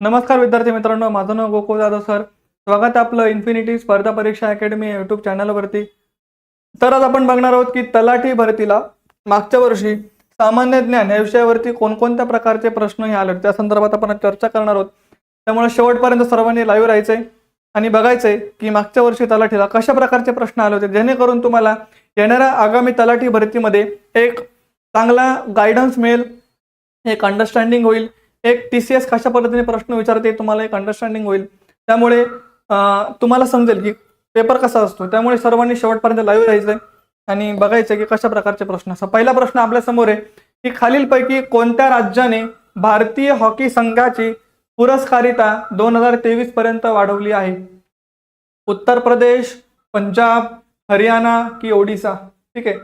नमस्कार विद्यार्थी मित्रांनो माझं नाव गोकुळ जाधव सर. स्वागत आहे आपलं इन्फिनिटी स्पर्धा परीक्षा अकॅडमी यूट्यूब युट्यूब चॅनलवरती तर आज आपण बघणार आहोत की तलाठी भरतीला मागच्या वर्षी सामान्य ज्ञान या विषयावरती कोणकोणत्या प्रकारचे प्रश्न हे आले? त्या संदर्भात आपण चर्चा करणार आहोत. त्यामुळे शेवटपर्यंत सर्वांनी लाईव्ह राहायचंय आणि बघायचंय की मागच्या वर्षी तलाठीला कशा प्रकारचे प्रश्न आले होते. जेणेकरून तुम्हाला येणाऱ्या आगामी तलाठी भरतीमध्ये एक चांगला गायडन्स मिळेल एक अंडरस्टँडिंग होईल एक टी सी एस कशा पद्धतीने प्रश्न विचारते तुम्हाला एक अंडरस्टँडिंग होईल. त्यामुळे तुम्हाला समजेल की पेपर कसा असतो. त्यामुळे सर्वांनी शेवटपर्यंत लाईव्ह राहायचंय आणि बघायचं की कशा प्रकारचे प्रश्न असतात. पहिला प्रश्न आपल्यासमोर आहे की खालीलपैकी कोणत्या राज्याने भारतीय हॉकी संघाची पुरस्कारिता दोन हजार तेवीस पर्यंत वाढवली आहे? उत्तर प्रदेश पंजाब हरियाणा की ओडिसा? ठीक आहे.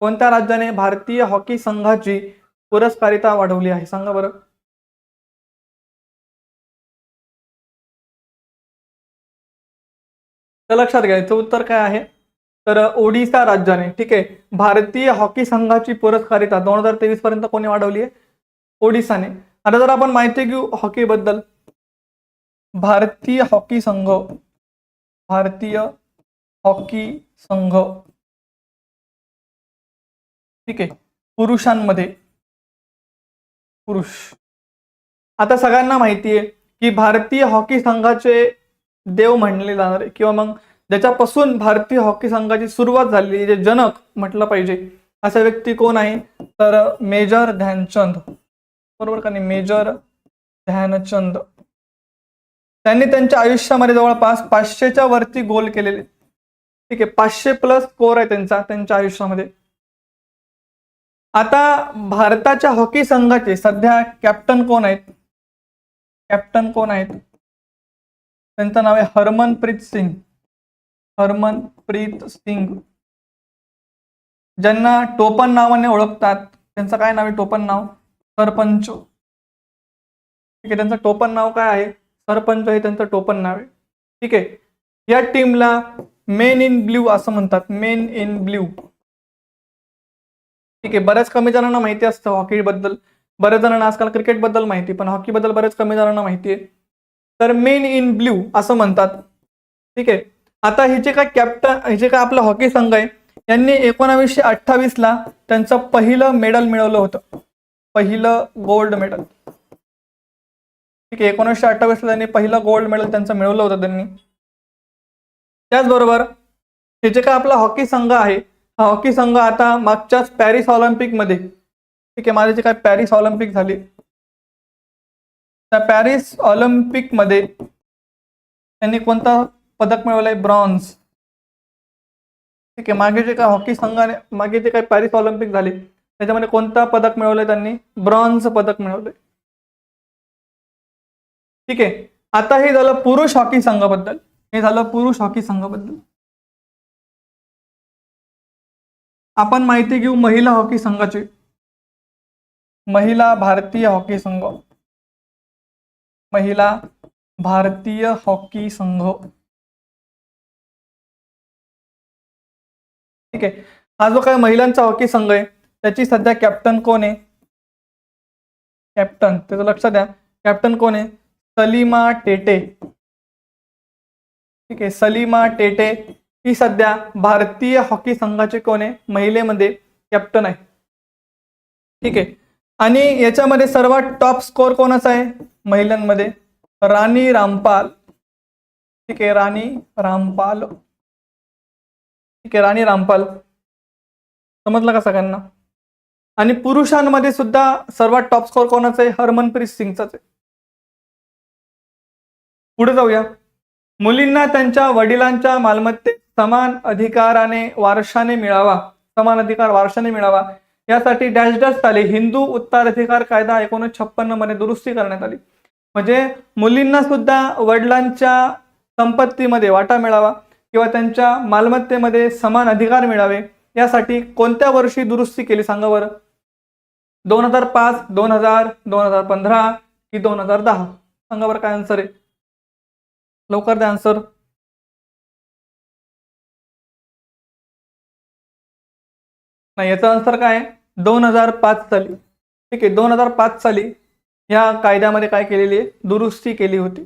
कोणत्या राज्याने भारतीय हॉकी संघाची पुरस्कारिता वाढवली आहे? सांगा बरं. तर लक्षात घ्यायचं उत्तर काय आहे? तर ओडिसा राज्याने ठीक आहे भारतीय हॉकी संघाची पुरस्कारिता दोन हजार तेवीस पर्यंत कोणी वाढवली आहे? ओडिसाने. आता जर आपण माहिती घेऊ हॉकी बद्दल भारतीय हॉकी संघ भारतीय हॉकी संघ ठीक आहे पुरुषांमध्ये पुरुष. आता सगळ्यांना माहिती आहे की भारतीय हॉकी संघाचे देव म्हणले जाणारे किंवा मग ज्याच्यापासून भारतीय हॉकी संघाची सुरुवात झाली जे जनक म्हटलं पाहिजे असा व्यक्ती कोण आहे? तर मेजर ध्यानचंद. बरोबर का नाही? मेजर ध्यानचंद. त्यांनी त्यांच्या आयुष्यामध्ये जवळपास पाचशेच्या वरती गोल केलेले. ठीक आहे पाचशे प्लस स्कोर आहे त्यांचा त्यांच्या आयुष्यामध्ये. आता भारताच्या हॉकी संघाचे सध्या कॅप्टन कोण आहेत? कॅप्टन कोण आहेत? त्यांचं नाव आहे हरमनप्रीत सिंग. हरमनप्रीत सिंग. ज्यांना टोपन नावाने ओळखतात त्यांचं काय नाव आहे टोपन नाव? सरपंच. ठीक आहे त्यांचं टोपन नाव काय आहे? सरपंच हे त्यांचं टोपन नाव आहे. ठीक आहे या टीमला मेन इन ब्ल्यू असं म्हणतात. मेन इन ब्ल्यू ठीक आहे बऱ्याच कमी जणांना माहिती असतं हॉकी बद्दल बऱ्याच जणांना आजकाल क्रिकेटबद्दल माहिती पण हॉकी बद्दल बऱ्याच कमी जणांना माहिती आहे. तर मेन इन ब्ल्यू असं म्हणतात. ठीक? आहे आता हे जे काय कॅप्टन हे जे काय आपला हॉकी संघ आहे यांनी एकोणावीसशे अठ्ठावीस ला त्यांचं पहिलं मेडल मिळवलं होतं. पहिलं गोल्ड मेडल ठीक? आहे एकोणीसशे अठ्ठावीस ला त्यांनी पहिलं गोल्ड मेडल त्यांचं मिळवलं होतं त्यांनी. त्याचबरोबर हे जे काय आपला हॉकी संघ आहे हा हॉकी संघ आता मागच्याच पॅरिस ऑलिम्पिकमध्ये ठीक? आहे माझे जे काय पॅरिस ऑलिम्पिक झाली त्या पॅरिस ऑलिम्पिकमध्ये त्यांनी कोणता पदक मिळवलंय? ब्रॉन्झ. ठीक आहे मागे जे काय हॉकी संघाने मागे जे काय पॅरिस ऑलिम्पिक झाले त्याच्यामध्ये कोणता पदक मिळवलंय त्यांनी? ब्रॉन्झ पदक मिळवलंय. ठीक आहे आता हे झालं पुरुष हॉकी संघाबद्दल. हे झालं पुरुष हॉकी संघाबद्दल. आपण माहिती घेऊ महिला हॉकी संघाची. महिला भारतीय हॉकी संघ. महिला भारतीय हॉकी संघ. ठीक आहे. हा जो काय महिलांचा हॉकी संघ आहे त्याची सध्या कॅप्टन कोण आहे? कॅप्टन त्याचं लक्षात द्या. कॅप्टन कोण आहे? सलीमा टेटे. ठीक आहे सलीमा टेटे ही सध्या भारतीय हॉकी संघाचे कोण आहे? महिलेमध्ये कॅप्टन आहे. ठीक आहे. आणि याच्यामध्ये सर्वात टॉप स्कोर कोणाचा आहे? महिलांमध्ये. राणी रामपाल. ठीक आहे राणी रामपाल. ठीक आहे राणी रामपाल. समजलं का सगळ्यांना? आणि पुरुषांमध्ये सुद्धा सर्वात टॉप स्कोर कोणाचा आहे? हरमनप्रीत सिंगचाच आहे. पुढे जाऊया. मुलींना त्यांच्या वडिलांच्या मालमत्तेत समान अधिकाराने वारशाने मिळावा. समान अधिकार वारशाने मिळावा. यासाठी डॅश डॅश आले. हिंदू उत्तराधिकार कायदा एकोणीस छप्पन्नमध्ये दुरुस्ती करण्यात आली. म्हणजे मुलींना सुद्धा वडिलांच्या संपत्तीमध्ये वाटा मिळावा किंवा त्यांच्या मालमत्तेमध्ये समान अधिकार मिळावे यासाठी कोणत्या वर्षी दुरुस्ती केली सांगा बरं? दोन हजार पाच दोन हजार दोन हजार पंधरा की दोन हजार दहा? सांगा बरं काय आन्सर आहे? लवकर द्या आन्सर नाही याचा आन्सर काय आहे? दोन हजार पाच साली. ठीक आहे दोन हजार पाच साली ह्या कायद्यामध्ये काय केलेली आहे? दुरुस्ती केली होती.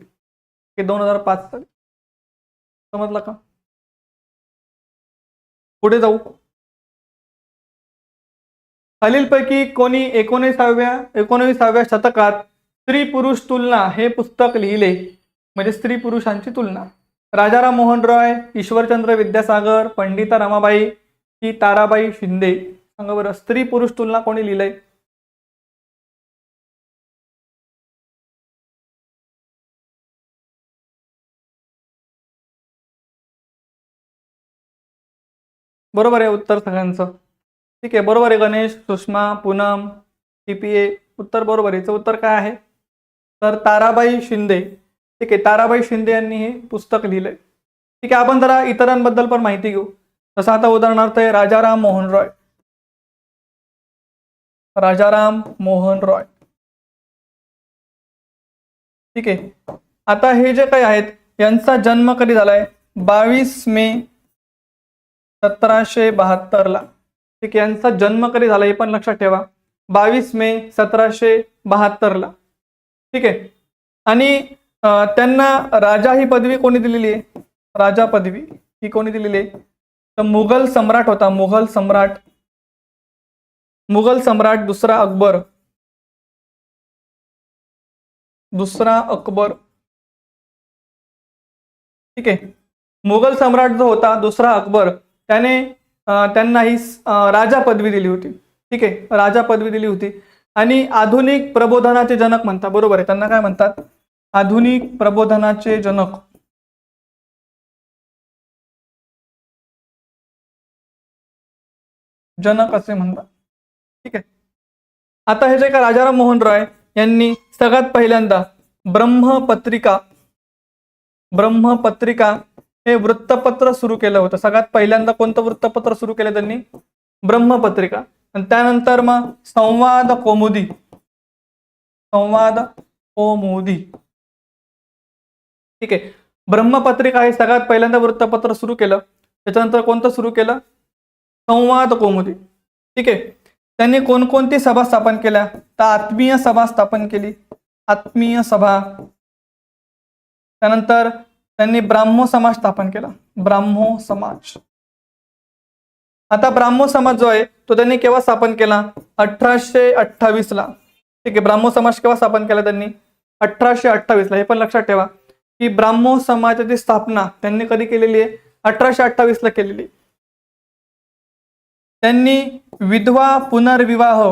दोन हजार पाच साली. समजलं का? पुढे जाऊ. खालीलपैकी कोणी एकोणीसाव्या एकोणविसाव्या शतकात स्त्री पुरुष तुलना हे पुस्तक लिहिले. म्हणजे स्त्री पुरुषांची तुलना. राजाराम मोहन रॉय ईश्वरचंद्र विद्यासागर पंडिता रमाबाई की ताराबाई शिंदे. सांगा बरं स्त्री पुरुष तुलना कोणी लिहिलंय? बरोबर आहे उत्तर सगळ्यांचं. ठीक आहे बरोबर आहे गणेश सुषमा पूनम टीपीए उत्तर बरोबर आहे. याचं उत्तर काय आहे? तर ताराबाई शिंदे. ठीक आहे ताराबाई शिंदे यांनी हे पुस्तक लिहिलंय. ठीक आहे आपण जरा इतरांबद्दल पण माहिती घेऊ. जसं आता उदाहरणार्थ आहे राजाराम मोहन रॉय. राजाराम मोहन रॉय. ठीक आहे. आता हे जे काही आहेत यांचा जन्म कधी झालाय? बावीस मे सतराशे बहात्तरला ठीक आहे यांचा जन्म कधी झाला हे पण लक्षात ठेवा. बावीस मे सतराशे बहात्तरला ठीक आहे. आणि त्यांना राजा ही पदवी कोणी दिलेली आहे? राजा पदवी ही कोणी दिलेली आहे? तर मुघल सम्राट होता मुघल सम्राट मुघल सम्राट दुसरा अकबर. दुसरा अकबर. ठीक आहे. मुघल सम्राट जो होता दुसरा अकबर त्याने त्यांना ही राजा पदवी दिली होती. ठीक आहे. राजा पदवी दिली होती. आणि आधुनिक प्रबोधनाचे जनक म्हणतात. बरोबर आहे. त्यांना काय म्हणतात? आधुनिक प्रबोधनाचे जनक. जनक असे म्हणतात. ठीक आहे. आता हे जे का राजाराम मोहन रॉय यांनी सगळ्यात पहिल्यांदा ब्रह्मपत्रिका ब्रह्मपत्रिका हे वृत्तपत्र सुरू केलं होतं. सगळ्यात पहिल्यांदा कोणतं वृत्तपत्र सुरू केलं त्यांनी? ब्रह्मपत्रिका. आणि त्यानंतर मग संवाद कौमुदी. संवाद कोमुदी. ठीक आहे. ब्रह्मपत्रिका हे सगळ्यात पहिल्यांदा वृत्तपत्र सुरू केलं. त्याच्यानंतर कोणतं सुरू केलं? संवाद कौमुदी. ठीक आहे. त्यांनी कोणकोणती सभा स्थापन केल्या? तर आत्मीय सभा स्थापन केली. आत्मीय सभा. त्यानंतर त्यांनी ब्राह्मो समाज स्थापन केला. ब्राह्मो समाज. आता ब्राह्मो समाज जो आहे तो त्यांनी केव्हा स्थापन केला? अठराशे अठ्ठावीस ला. ठीक आहे ब्राह्मो समाज केव्हा स्थापन केला त्यांनी? अठराशे अठ्ठावीस ला. हे पण लक्षात ठेवा. की ब्राह्मो समाजाची स्थापना त्यांनी कधी केलेली आहे? अठराशे अठ्ठावीस ला केलेली आहे. त्यांनी विधवा पुनर्विवाह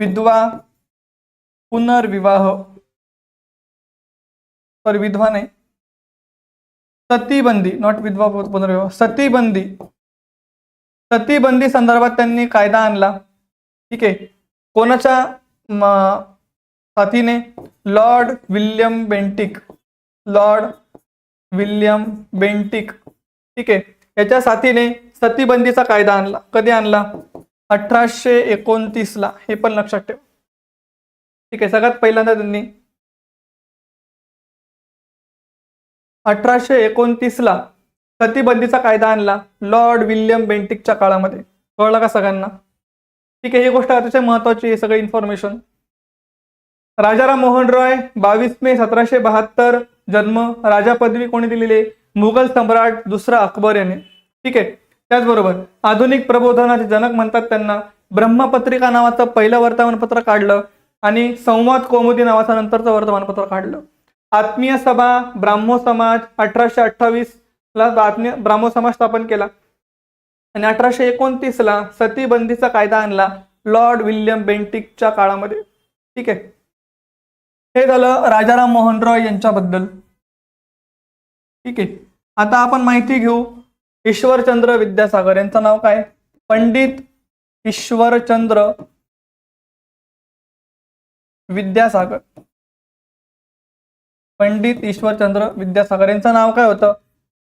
विधवा पुनर्विवाह सॉरी विधवा नाही. सतीबंदी नॉट विधवा पुनर्विवाह सतीबंदी. सतीबंदी संदर्भात त्यांनी कायदा आणला. ठीक आहे. कोणाच्या साथीने? Lord William Bentinck. Lord William Bentinck. ठीक आहे. याच्या साथीने सतीबंदीचा कायदा आणला. कधी आणला? अठराशे एकोणतीस ला हे पण लक्षात ठेव. ठीक आहे सगळ्यात पहिल्यांदा त्यांनी अठराशे एकोणतीस ला सतीबंदीचा कायदा आणला लॉर्ड विल्यम बेंटिकच्या काळामध्ये. कळलं का सगळ्यांना? ठीक आहे ही गोष्ट अतिशय महत्वाची आहे सगळी इन्फॉर्मेशन राजाराम मोहन रॉय बावीस मे सतराशे बहात्तर जन्म राजा पदवी कोणी दिलेली आहे? मुघल सम्राट दुसरा अकबर याने. ठीक आहे त्याचबरोबर आधुनिक प्रबोधनाचे जनक म्हणतात त्यांना ब्रह्मपत्रिका नावाचं पहिलं वर्तमानपत्र काढलं आणि संवाद कौमुदी नावाचं नंतरचं वर्तमानपत्र काढलं. आत्मीय सभा ब्राह्मो समाज अठराशे अठ्ठावीस ला आत्मीय ब्राह्मो समाज स्थापन केला. आणि अठराशे एकोणतीस ला सतीबंदीचा कायदा आणला लॉर्ड विल्यम बेंटिकच्या काळामध्ये. ठीक आहे? हे झालं राजाराम मोहन रॉय यांच्याबद्दल. ठीक आहे? आता आपण माहिती घेऊ ईश्वरचंद्र विद्यासागर यांचं नाव काय? पंडित ईश्वरचंद्र विद्यासागर. पंडित ईश्वरचंद्र विद्यासागर यांचं नाव काय होतं?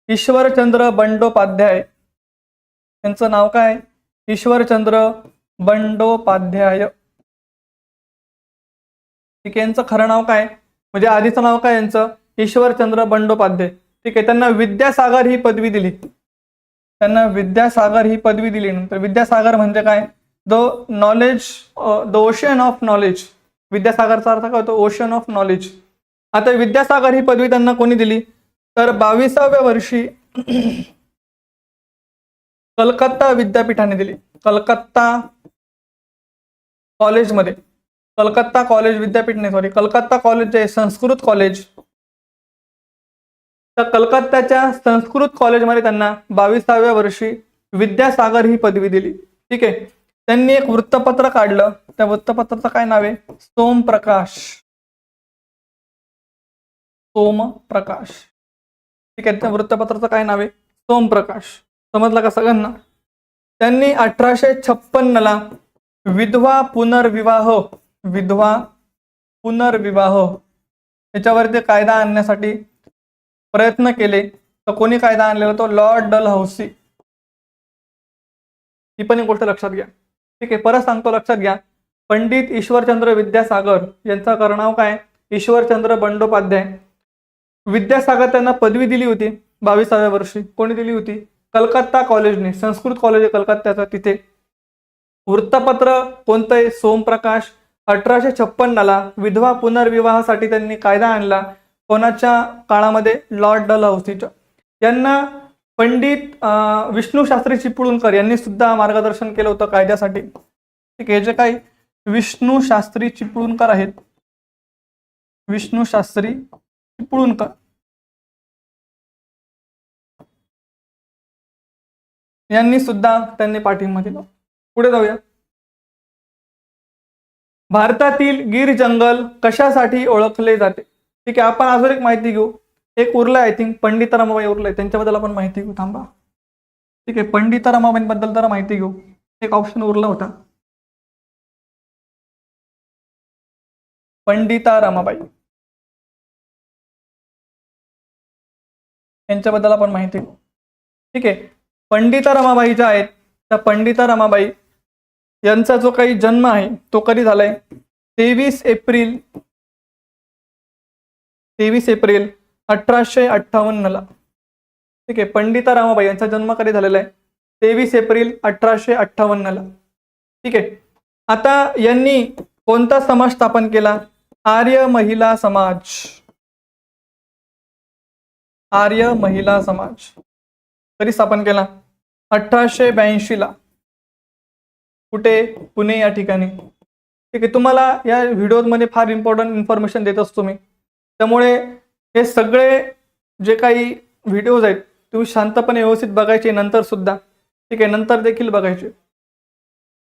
ईश्वरचंद्र बंडोपाध्याय. यांचं नाव काय? ईश्वरचंद्र बंडोपाध्याय. ठीक आहे यांचं खरं नाव काय? म्हणजे आधीचं नाव काय यांचं? ईश्वरचंद्र बंडोपाध्याय. ठीक आहे त्यांना विद्यासागर ही पदवी दिली. त्यांना विद्यासागर ही पदवी दिली. नंतर विद्यासागर म्हणजे काय? The knowledge the ocean of knowledge विद्यासागरचा अर्थ काय होतो? ओशन ऑफ नॉलेज आता विद्यासागर ही पदवी त्यांना कोणी दिली? तर बावीसाव्या वर्षी कलकत्ता विद्यापीठाने दिली. कलकत्ता कॉलेजमध्ये कलकत्ता कॉलेज विद्यापीठ नाही सॉरी कलकत्ता कॉलेज जे संस्कृत कॉलेज तर कलकत्त्याच्या संस्कृत कॉलेजमध्ये त्यांना बावीसाव्या वर्षी विद्यासागर ही पदवी दिली. ठीक आहे? त्यांनी एक वृत्तपत्र काढलं. त्या वृत्तपत्राचं काय नाव आहे? सोमप्रकाश. सोमप्रकाश. ठीक आहे? त्या वृत्तपत्राचं काय नाव आहे? सोमप्रकाश. समजलं का सगळ्यांना? त्यांनी अठराशे छप्पन्नला विधवा पुनर्विवाह विधवा पुनर्विवाह याच्यावरती कायदा आणण्यासाठी प्रयत्न केले तर कोणी कायदा आणलेला तो लॉर्ड डल हौसी ही पण एक गोष्ट लक्षात घ्या. ठीक आहे परत सांगतो लक्षात घ्या. पंडित ईश्वरचंद्र विद्यासागर यांचा करणाव काय? ईश्वरचंद्र बंडोपाध्याय. विद्यासागर त्यांना पदवी दिली होती बावीसाव्या वर्षी. कोणी दिली होती? कलकत्ता कॉलेजने संस्कृत कॉलेज आहे कलकत्त्याचं तिथे. वृत्तपत्र कोणतंय? सोमप्रकाश. अठराशे छप्पन्नला विधवा पुनर्विवाहासाठी त्यांनी कायदा आणला. कोणाच्या काळामध्ये लॉर्ड डलहौसीच्या यांना पंडित विष्णू शास्त्री चिपळूणकर यांनी सुद्धा मार्गदर्शन केलं होतं कायद्यासाठी. ठीक आहे हे जे काही विष्णू शास्त्री चिपळूणकर आहेत. विष्णू शास्त्री चिपळूणकर यांनी सुद्धा त्यांनी पाठिंबा दिला. पुढे जाऊया. भारतातील गिर जंगल कशासाठी ओळखले जाते? ठीक आहे आपण अजून एक माहिती घेऊ. एक उरलं आय थिंक पंडित रमाबाई उरलंय. त्यांच्याबद्दल आपण माहिती घेऊ थांबा. ठीक आहे पंडित रमाबाईंबद्दल तर माहिती घेऊ. एक ऑप्शन उरला होता. पंडिता रमाबाई यांच्याबद्दल आपण माहिती घेऊ. ठीक आहे पंडिता रमाबाई ज्या आहेत त्या पंडिता रमाबाई यांचा जो काही जन्म आहे तो कधी झालाय? तेवीस एप्रिल तेवीस एप्रिल अठराशे अठ्ठावन्नला. ठीक आहे पंडिता रामाबाई यांचा जन्म कधी झालेला आहे? तेवीस एप्रिल अठराशे अठ्ठावन्नला. ठीक आहे आता यांनी कोणता समाज स्थापन केला? आर्य महिला समाज. आर्य महिला समाज. कधी स्थापन केला? अठराशे ब्याऐंशीला. कुठे? पुणे या ठिकाणी. ठीक आहे तुम्हाला या व्हिडिओमध्ये फार इम्पॉर्टंट इन्फॉर्मेशन देत असतो मी. त्यामुळे हे सगळे जे काही व्हिडिओज आहेत तुम्ही शांतपणे व्यवस्थित बघायचे नंतर सुद्धा. ठीक आहे नंतर देखील बघायचे.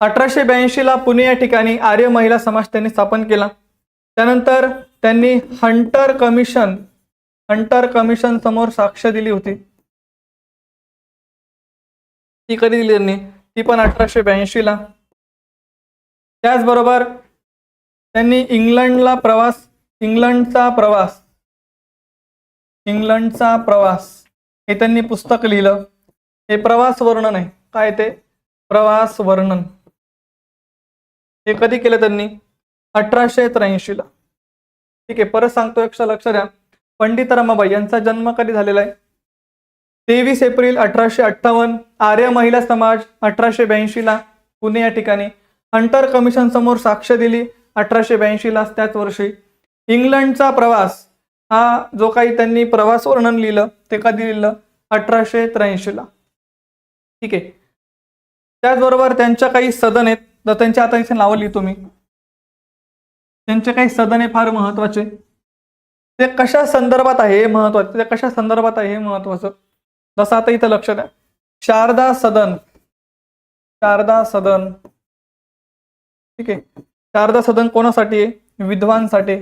अठराशे ब्याऐंशीला पुणे या ठिकाणी आर्य महिला समाज त्यांनी स्थापन केला. त्यानंतर त्यांनी हंटर कमिशन हंटर कमिशन समोर साक्ष दिली होती. ती कधी दिली त्यांनी? ती पण अठराशे ब्याऐंशीला त्याचबरोबर त्यांनी इंग्लंडला प्रवास इंग्लंडचा प्रवास. इंग्लंडचा प्रवास. हे त्यांनी पुस्तक लिहिलं. हे प्रवास वर्णन आहे. काय ते? प्रवास वर्णन. हे कधी केलं त्यांनी? अठराशे त्र्याऐंशीला ठीक आहे परत सांगतो एकशा लक्ष द्या. पंडित रमाबाई यांचा जन्म कधी झालेला आहे? तेवीस एप्रिल अठराशे अठ्ठावन्न आर्य महिला समाज अठराशे ब्याऐंशीला पुणे या ठिकाणी. हंटर कमिशन समोर साक्ष दिली अठराशे ब्याऐंशीला त्याच वर्षी. इंग्लंडचा प्रवास हा जो काही त्यांनी प्रवास वर्णन लिहिलं ते कधी लिहिलं? अठराशे त्र्याऐंशीला ठीक आहे. त्याचबरोबर त्यांच्या काही सदन आहेत तर त्यांच्या आता इथे नावं लिहितो मी त्यांचे काही सदन आहे फार महत्त्वाचे. ते कशा संदर्भात आहे हे महत्वाचं ते कशा संदर्भात आहे हे महत्वाचं? जसं आता इथं लक्ष द्या. शारदा सदन. शारदा सदन. ठीक आहे. शारदा सदन कोणासाठी आहे? विद्वांसाठी.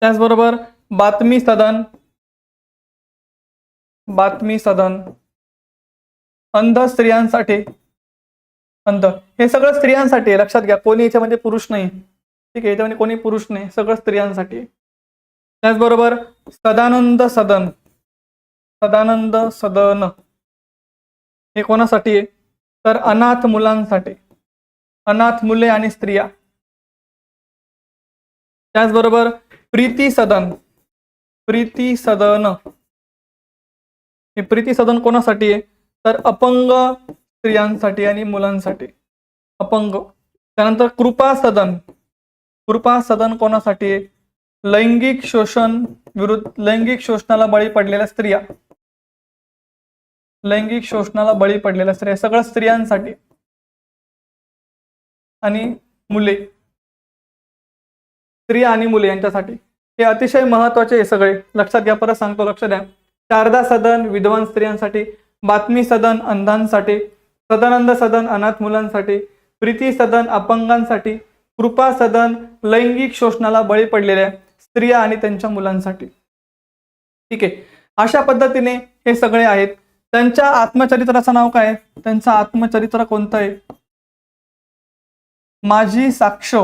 त्याचबरोबर बातमी सदन बातमी सदन अंध स्त्रियांसाठी अंध. हे सगळं स्त्रियांसाठी आहे लक्षात घ्या. कोणी याच्यामध्ये पुरुष नाही. ठीक आहे याच्यामध्ये कोणी पुरुष नाही. सगळं स्त्रियांसाठी. त्याचबरोबर सदानंद सदन. सदानंद सदन. हे कोणासाठी आहे? तर अनाथ मुलांसाठी. अनाथ मुले आणि स्त्रिया. त्याचबरोबर प्रीती सदन प्रीती सदन हे प्रीती सदन कोणासाठी आहे? तर अपंग स्त्रियांसाठी आणि मुलांसाठी. अपंग. त्यानंतर कृपा सदन कृपा सदन कोणासाठी आहे? लैंगिक शोषण विरुद्ध लैंगिक शोषणाला बळी पडलेल्या स्त्रिया. लैंगिक शोषणाला बळी पडलेल्या स्त्रिया. सगळं स्त्रियांसाठी. आणि मुले. स्त्रिया आणि मुले यांच्यासाठी. हे अतिशय महत्त्वाचे आहे सगळे. लक्षात घ्या परत सांगतो लक्ष द्या. शारदा सदन विद्वान स्त्रियांसाठी बातमी सदन अंधांसाठी सदानंद सदन अनाथ मुलांसाठी प्रीती सदन अपंगांसाठी कृपा सदन लैंगिक शोषणाला बळी पडलेल्या स्त्रिया आणि त्यांच्या मुलांसाठी. ठीक आहे. अशा पद्धतीने हे सगळे आहेत. त्यांच्या आत्मचरित्राचं नाव काय? आहे? त्यांचं आत्मचरित्र कोणतं आहे? माझी साक्ष.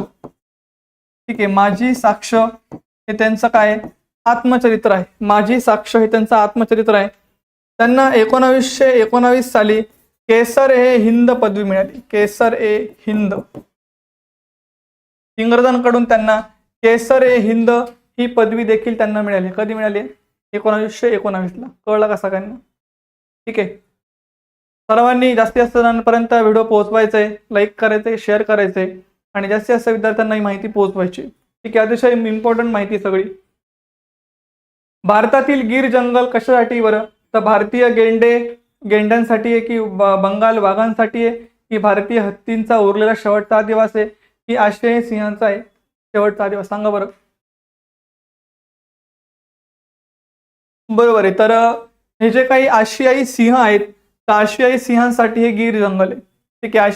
ठीक आहे माझी साक्ष हे त्यांचं काय? आत्मचरित्र आहे. माझी साक्ष हे त्यांचं आत्मचरित्र आहे. त्यांना एकोणावीसशे एकोणावीस साली केसर ए हिंद पदवी मिळाली. केसर ए हिंद. इंग्रजांकडून त्यांना केसर ए हिंद ही पदवी देखील त्यांना मिळाली. कधी मिळाली? एकोणावीसशे एकोणावीसला. कळलं का सगळ्यांना? ठीक आहे. सर्वांनी जास्तीत जास्त जणांपर्यंत व्हिडिओ पोहोचवायचा आहे लाईक करायचे शेअर करायचे आणि जास्तीत जास्त विद्यार्थ्यांना ही माहिती पोहोचवायची. ठीक आहे अतिशय इम्पॉर्टंट माहिती सगळी. भारतातील गीर जंगल कशासाठी बरं? तर भारतीय गेंडे गेंड्यांसाठी आहे की बंगाल वाघांसाठी आहे? की भारतीय हत्तींचा उरलेला शेवटचा दिवस आहे? की आशियाई सिंहांचा आहे? शेवटचा दिवस सांगा बरं. बरोबर आहे तर हे जे काही आशियाई सिंह आहेत तर आशियाई सिंहांसाठी हे गीर जंगल आहे. ठीक आहे आशिया